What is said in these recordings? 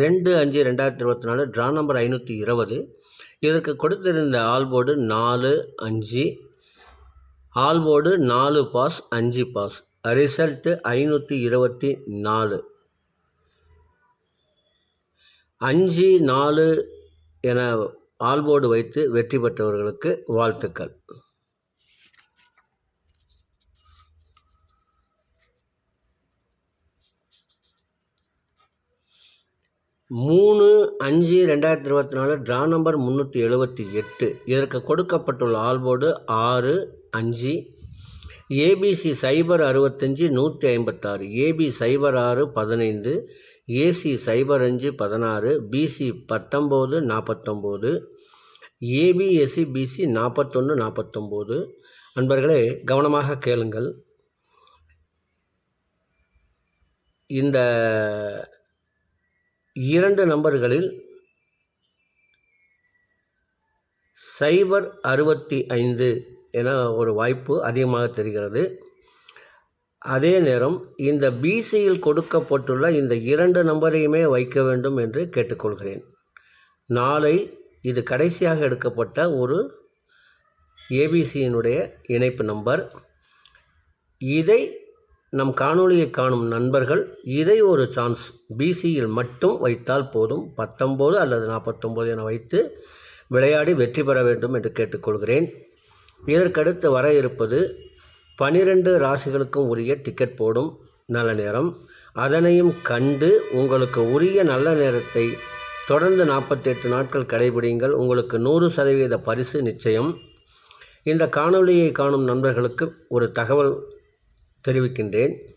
ரெண்டு அஞ்சு ரெண்டாயிரத்தி இருபத்தி நாலு ட்ரா நம்பர் ஐநூற்றி இருபது. இதற்கு கொடுத்திருந்த ஆல்போர்டு நாலு அஞ்சு ஆல்போர்டு நாலு பாஸ் அஞ்சு பாஸ். ரிசல்ட்டு ஐநூற்றி இருபத்தி நாலு. அஞ்சு நாலு என ஆல்போர்டு வைத்து வெற்றி பெற்றவர்களுக்கு வாழ்த்துக்கள். மூணு அஞ்சு ரெண்டாயிரத்தி இருபத்தி நாலு ட்ரா நம்பர் முந்நூற்றி எழுபத்தி எட்டு. இதற்கு கொடுக்கப்பட்டுள்ள ஆல்போர்டு ஆறு அஞ்சு. ஏபிசி சைபர் அறுபத்தஞ்சி நூற்றி ஐம்பத்தாறு. ஏபி சைபர் ஆறு பதினைந்து. ஏசி சைபர் அஞ்சு பதினாறு. பிசி பத்தொம்போது நாற்பத்தொம்போது ஏபிஎஸ்சி பிசி நாற்பத்தொன்று நாற்பத்தொம்போது நண்பர்களே கவனமாக கேளுங்கள். இந்த இரண்டு நம்பர்களில் சைபர் அறுபத்தி ஐந்து என ஒரு வாய்ப்பு அதிகமாக தெரிகிறது. அதே நேரம் இந்த பிசியில் கொடுக்கப்பட்டுள்ள இந்த இரண்டு நம்பரையுமே வைக்க வேண்டும் என்று கேட்டுக்கொள்கிறேன். நாளை இது கடைசியாக எடுக்கப்பட்ட ஒரு ஏபிசியினுடைய இணைப்பு நம்பர். இதை நம் காணொளியை காணும் நண்பர்கள் இதை ஒரு சான்ஸ். பிசியில் மட்டும் வைத்தால் போதும். பத்தொம்போது அல்லது நாற்பத்தொம்போது என வைத்து விளையாடி வெற்றி பெற வேண்டும் என்று கேட்டுக்கொள்கிறேன். இதற்கடுத்து வர இருப்பது பனிரெண்டு ராசிகளுக்கும் உரிய டிக்கெட் போடும் நல்ல நேரம். அதனையும் கண்டு உங்களுக்கு உரிய நல்ல நேரத்தை தொடர்ந்து நாற்பத்தெட்டு நாட்கள் கடைபிடிங்கள் உங்களுக்கு நூறு சதவீத பரிசு நிச்சயம். இந்த காணொளியை காணும் நண்பர்களுக்கு ஒரு தகவல் தெரிவிக்கின்றேன்.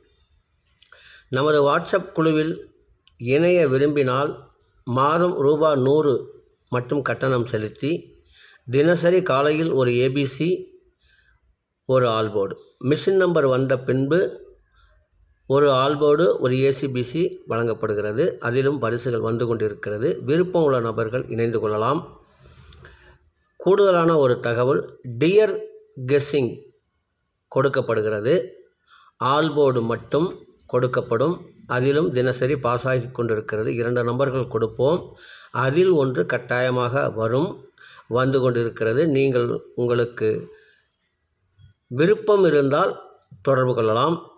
நமது வாட்ஸ்அப் குழுவில் இணைய விரும்பினால் மாதம் ரூபா நூறு மட்டும் கட்டணம் செலுத்தி தினசரி காலையில் ஒரு ஏபிசி ஒரு ஆல்போர்டு. மிஷின் நம்பர் வந்த பின்பு ஒரு ஆல்போர்டு ஒரு ஏசிபிசி வழங்கப்படுகிறது. அதிலும் பரிசுகள் வந்து கொண்டிருக்கிறது. விருப்பம் உள்ள நபர்கள் இணைந்து கொள்ளலாம். கூடுதலான ஒரு தகவல் டியர் கெஸ்ஸிங் கொடுக்கப்படுகிறது. ஆல்போர்டு மட்டும் கொடுக்கப்படும். அதிலும் தினசரி பாஸ் ஆகி கொண்டிருக்கிறது. இரண்டு நம்பர்கள் கொடுப்போம். அதில் ஒன்று கட்டாயமாக வரும் வந்து கொண்டிருக்கிறது. நீங்கள் உங்களுக்கு விருப்பம் இருந்தால் தொடர்பு கொள்ளலாம்.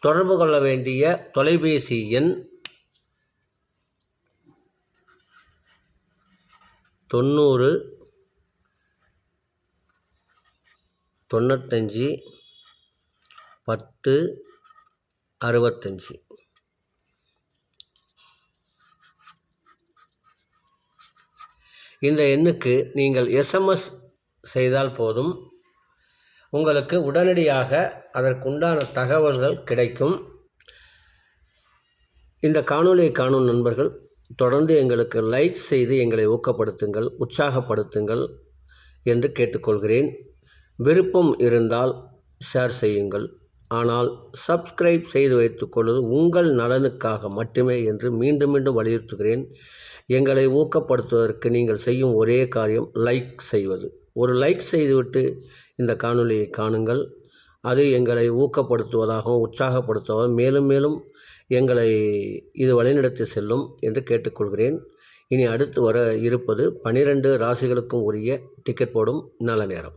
தொடர்பு கொள்ள வேண்டிய தொலைபேசி எண் தொண்ணூறு தொண்ணூத்தஞ்சு பத்து அறுபத்தஞ்சி. இந்த எண்ணுக்கு நீங்கள் எஸ்எம்எஸ் செய்தால் போதும். உங்களுக்கு உடனடியாக அதற்குண்டான தகவல்கள் கிடைக்கும். இந்த காணொலியை காணும் நண்பர்கள் தொடர்ந்து எங்களுக்கு லைக் செய்து எங்களை ஊக்கப்படுத்துங்கள் உற்சாகப்படுத்துங்கள் என்று கேட்டுக்கொள்கிறேன். விருப்பம் இருந்தால் ஷேர் செய்யுங்கள். ஆனால் சப்ஸ்கிரைப் செய்து வைத்துக்கொள்வது உங்கள் நலனுக்காக மட்டுமே என்று மீண்டும் மீண்டும் வலியுறுத்துகிறேன். எங்களை ஊக்கப்படுத்துவதற்கு நீங்கள் செய்யும் ஒரே காரியம் லைக் செய்வது. ஒரு லைக் செய்துவிட்டு இந்த காணொலியை காணுங்கள். அது எங்களை ஊக்கப்படுத்துவதாகவும் உற்சாகப்படுத்துவதாகவும் மேலும் மேலும் எங்களை இது வழிநடத்தி செல்லும் என்று கேட்டுக்கொள்கிறேன். இனி அடுத்து வர இருப்பது பனிரெண்டு ராசிகளுக்கும் உரிய டிக்கெட் போடும் நல்ல நேரம்.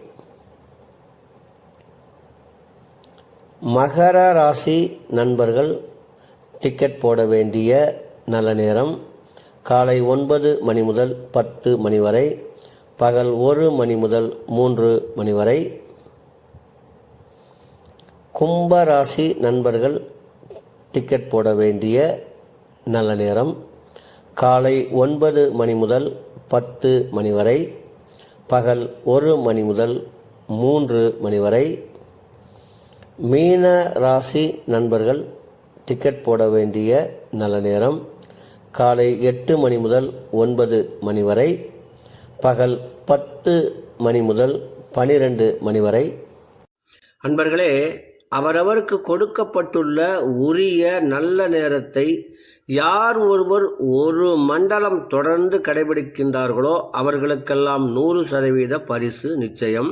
மகர ராசி நண்பர்கள் டிக்கெட் போட வேண்டிய நல்ல நேரம். காலை ஒன்பது மணி முதல் பத்து மணி வரை பகல் ஒரு மணி முதல் மூன்று மணி வரை. கும்ப ராசி நண்பர்கள் டிக்கெட் போட வேண்டிய நல்ல நேரம். காலை ஒன்பது மணி முதல் பத்து மணி வரை பகல் ஒரு மணி முதல் மூன்று மணி வரை. மீன ராசி நண்பர்கள் டிக்கெட் போட வேண்டிய நல்ல நேரம். காலை எட்டு மணி முதல் ஒன்பது மணி வரை பகல் பத்து மணி முதல் பனிரெண்டு மணி வரை. அன்பர்களே அவரவருக்கு கொடுக்கப்பட்டுள்ள உரிய நல்ல நேரத்தை யார் ஒருவர் ஒரு மண்டலம் தொடர்ந்து கடைபிடிக்கின்றார்களோ அவர்களுக்கெல்லாம் நூறு சதவீத பரிசு நிச்சயம்.